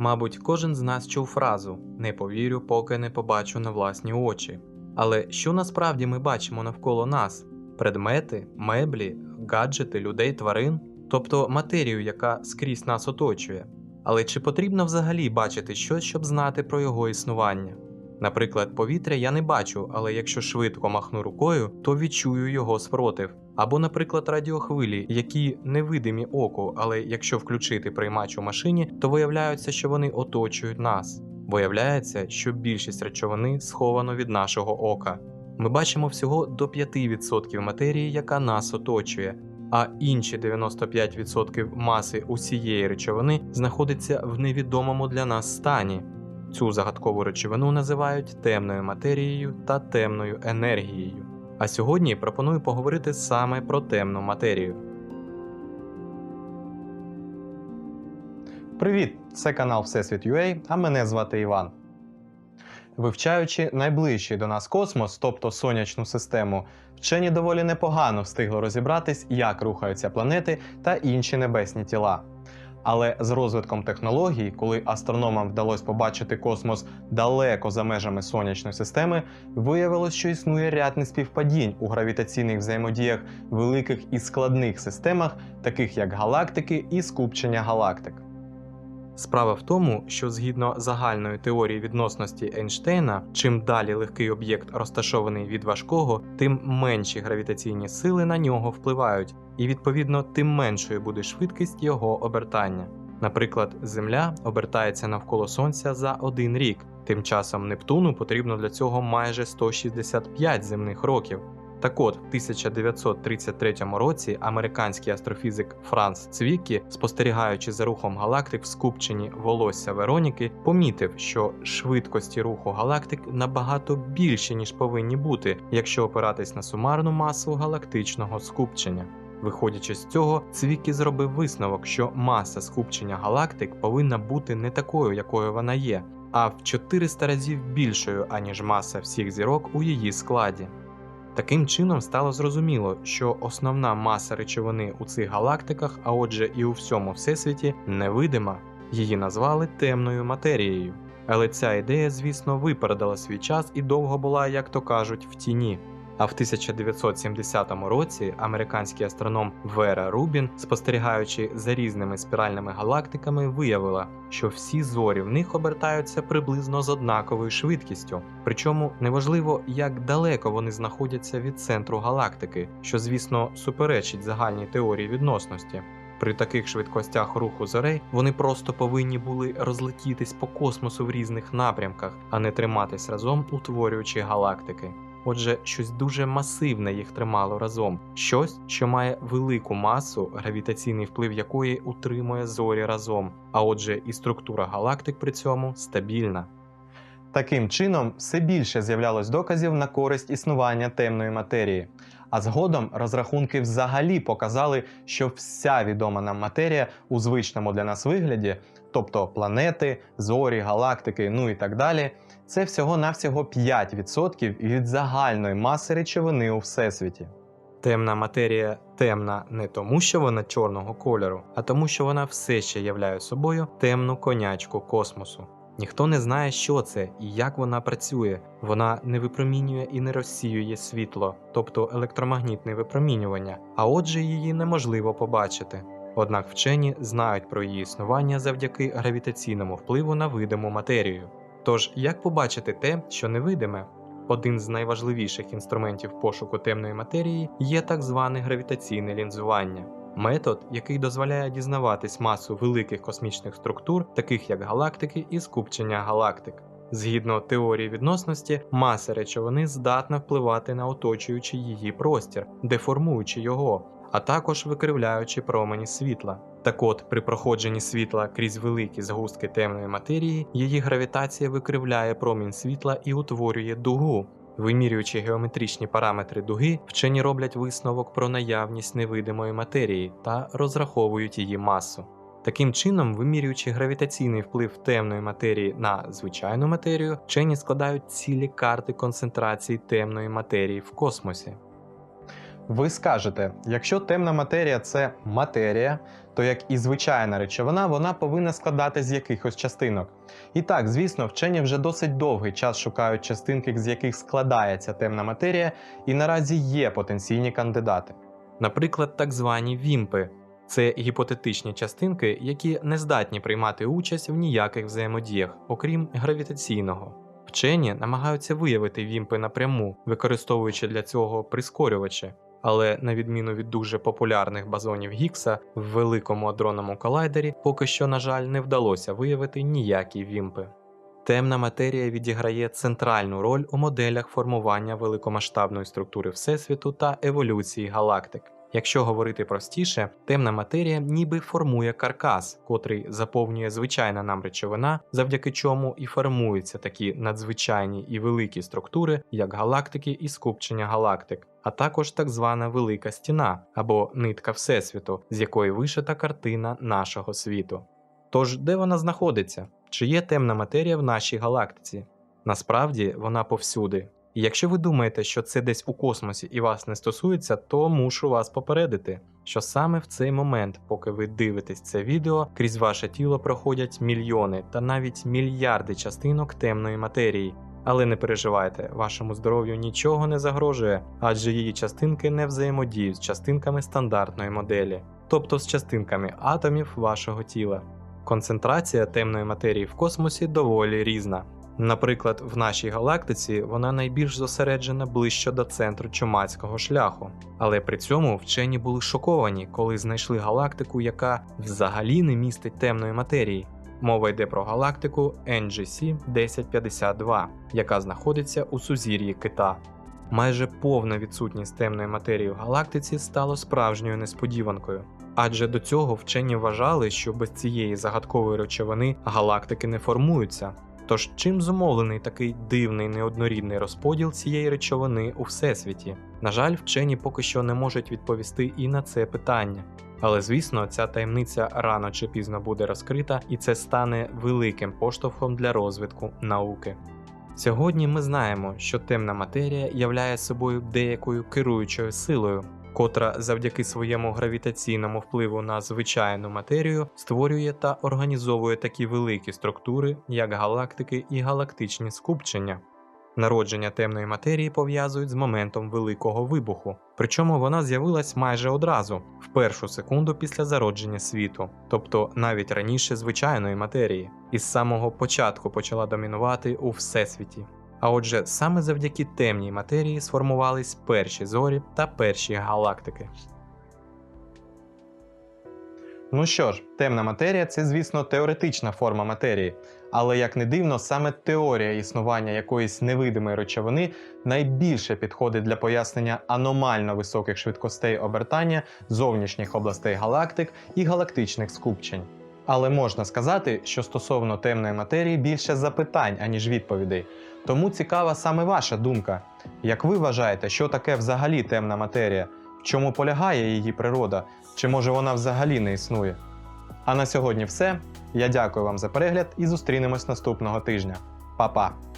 Мабуть, кожен з нас чув фразу не повірю, поки не побачу на власні очі. Але що насправді ми бачимо навколо нас? Предмети, меблі, гаджети, людей, тварин, тобто матерію, яка скрізь нас оточує. Але чи потрібно взагалі бачити щось, щоб знати про його існування? Наприклад, повітря я не бачу, але якщо швидко махну рукою, то відчую його спротив. Або, наприклад, радіохвилі, які невидимі оку, але якщо включити приймач у машині, то виявляється, що вони оточують нас. Виявляється, що більшість речовини сховано від нашого ока. Ми бачимо всього до 5% матерії, яка нас оточує, а інші 95% маси усієї речовини знаходиться в невідомому для нас стані. Цю загадкову речовину називають темною матерією та темною енергією. А сьогодні пропоную поговорити саме про темну матерію. Привіт! Це канал Всесвіт UA, а мене звати Іван. Вивчаючи найближчий до нас космос, тобто сонячну систему, вчені доволі непогано встигли розібратись, як рухаються планети та інші небесні тіла. Але з розвитком технологій, коли астрономам вдалося побачити космос далеко за межами сонячної системи, виявилось, що існує ряд неспівпадінь у гравітаційних взаємодіях великих і складних системах, таких як галактики і скупчення галактик. Справа в тому, що згідно загальної теорії відносності Ейнштейна, чим далі легкий об'єкт розташований від важкого, тим менші гравітаційні сили на нього впливають, і відповідно тим меншою буде швидкість його обертання. Наприклад, Земля обертається навколо Сонця за один рік, тим часом Нептуну потрібно для цього майже 165 земних років. Так от, в 1933 році американський астрофізик Франц Цвікі, спостерігаючи за рухом галактик в скупченні волосся Вероніки, помітив, що швидкості руху галактик набагато більші, ніж повинні бути, якщо опиратись на сумарну масу галактичного скупчення. Виходячи з цього, Цвікі зробив висновок, що маса скупчення галактик повинна бути не такою, якою вона є, а в 400 разів більшою, аніж маса всіх зірок у її складі. Таким чином стало зрозуміло, що основна маса речовини у цих галактиках, а отже, і у всьому всесвіті, невидима. Її назвали темною матерією. Але ця ідея, звісно, випередила свій час і довго була, як то кажуть, в тіні. А в 1970 році американський астроном Вера Рубін, спостерігаючи за різними спіральними галактиками, виявила, що всі зорі в них обертаються приблизно з однаковою швидкістю. Причому неважливо, як далеко вони знаходяться від центру галактики, що, звісно, суперечить загальній теорії відносності. При таких швидкостях руху зорей вони просто повинні були розлетітись по космосу в різних напрямках, а не триматись разом, утворюючи галактики. Отже, щось дуже масивне їх тримало разом, щось, що має велику масу, гравітаційний вплив якої утримує зорі разом, а отже, і структура галактик при цьому стабільна. Таким чином, все більше з'являлось доказів на користь існування темної матерії. А згодом розрахунки взагалі показали, що вся відома нам матерія у звичному для нас вигляді, тобто планети, зорі, галактики, ну і так далі, це всього-навсього 5% від загальної маси речовини у всесвіті. Темна матерія темна не тому, що вона чорного кольору, а тому, що вона все ще являє собою темну конячку космосу. Ніхто не знає, що це і як вона працює. Вона не випромінює і не розсіює світло, тобто електромагнітне випромінювання, а отже, її неможливо побачити. Однак вчені знають про її існування завдяки гравітаційному впливу на видиму матерію. Тож, як побачити те, що невидиме? Один з найважливіших інструментів пошуку темної матерії є так зване гравітаційне лінзування. Метод, який дозволяє дізнаватись масу великих космічних структур, таких як галактики і скупчення галактик. Згідно теорії відносності, маса речовини здатна впливати на оточуючий її простір, деформуючи його, а також викривляючи промені світла. Так от, при проходженні світла крізь великі згустки темної матерії, її гравітація викривляє промінь світла і утворює дугу. Вимірюючи геометричні параметри дуги, вчені роблять висновок про наявність невидимої матерії та розраховують її масу. Таким чином, вимірюючи гравітаційний вплив темної матерії на звичайну матерію, вчені складають цілі карти концентрації темної матерії в космосі. Ви скажете, якщо темна матерія це матерія, то як і звичайна речовина, вона повинна складатись з якихось частинок. І так, звісно, вчені вже досить довгий час шукають частинки, з яких складається темна матерія, і наразі є потенційні кандидати. Наприклад, так звані вімпи. Це гіпотетичні частинки, які не здатні приймати участь в ніяких взаємодіях, окрім гравітаційного. Вчені намагаються виявити вімпи напряму, використовуючи для цього прискорювачі. Але на відміну від дуже популярних базонів Гікса, в великому адронному колайдері поки що, на жаль, не вдалося виявити ніякі вімпи. Темна матерія відіграє центральну роль у моделях формування великомасштабної структури Всесвіту та еволюції галактик. Якщо говорити простіше, темна матерія ніби формує каркас, котрий заповнює звичайна нам речовина, завдяки чому і формуються такі надзвичайні і великі структури, як галактики і скупчення галактик, а також так звана велика стіна або нитка Всесвіту, з якої вишита картина нашого світу. Тож, де вона знаходиться? Чи є темна матерія в нашій галактиці? Насправді вона повсюди. І якщо ви думаєте, що це десь у космосі і вас не стосується, то мушу вас попередити, що саме в цей момент, поки ви дивитесь це відео, крізь ваше тіло проходять мільйони та навіть мільярди частинок темної матерії. Але не переживайте, вашому здоров'ю нічого не загрожує, адже її частинки не взаємодіють з частинками стандартної моделі, тобто з частинками атомів вашого тіла. Концентрація темної матерії в космосі доволі різна. Наприклад, в нашій галактиці вона найбільш зосереджена ближче до центру чумацького шляху, але при цьому вчені були шоковані, коли знайшли галактику, яка взагалі не містить темної матерії. Мова йде про галактику NGC 1052, яка знаходиться у сузір'ї кита. Майже повна відсутність темної матерії в галактиці стало справжньою несподіванкою. Адже до цього вчені вважали, що без цієї загадкової речовини галактики не формуються. Тож чим зумовлений такий дивний неоднорідний розподіл цієї речовини у всесвіті? На жаль, вчені поки що не можуть відповісти і на це питання. Але звісно, ця таємниця рано чи пізно буде розкрита, і це стане великим поштовхом для розвитку науки. Сьогодні ми знаємо, що темна матерія являє собою деякою керуючою силою, котра завдяки своєму гравітаційному впливу на звичайну матерію створює та організовує такі великі структури, як галактики і галактичні скупчення. Народження темної матерії пов'язують з моментом великого вибуху, причому вона з'явилась майже одразу, в першу секунду після зародження світу, тобто навіть раніше звичайної матерії, і з самого початку почала домінувати у всесвіті. А отже, саме завдяки темній матерії сформувались перші зорі та перші галактики. Ну що ж, темна матерія це, звісно, теоретична форма матерії, але як не дивно, саме теорія існування якоїсь невидимої речовини найбільше підходить для пояснення аномально високих швидкостей обертання зовнішніх областей галактик і галактичних скупчень. Але можна сказати, що стосовно темної матерії більше запитань, аніж відповідей. Тому цікава саме ваша думка. Як ви вважаєте, що таке взагалі темна матерія? В чому полягає її природа? Чи може вона взагалі не існує? А на сьогодні все. Я дякую вам за перегляд і зустрінемось наступного тижня. Па-па!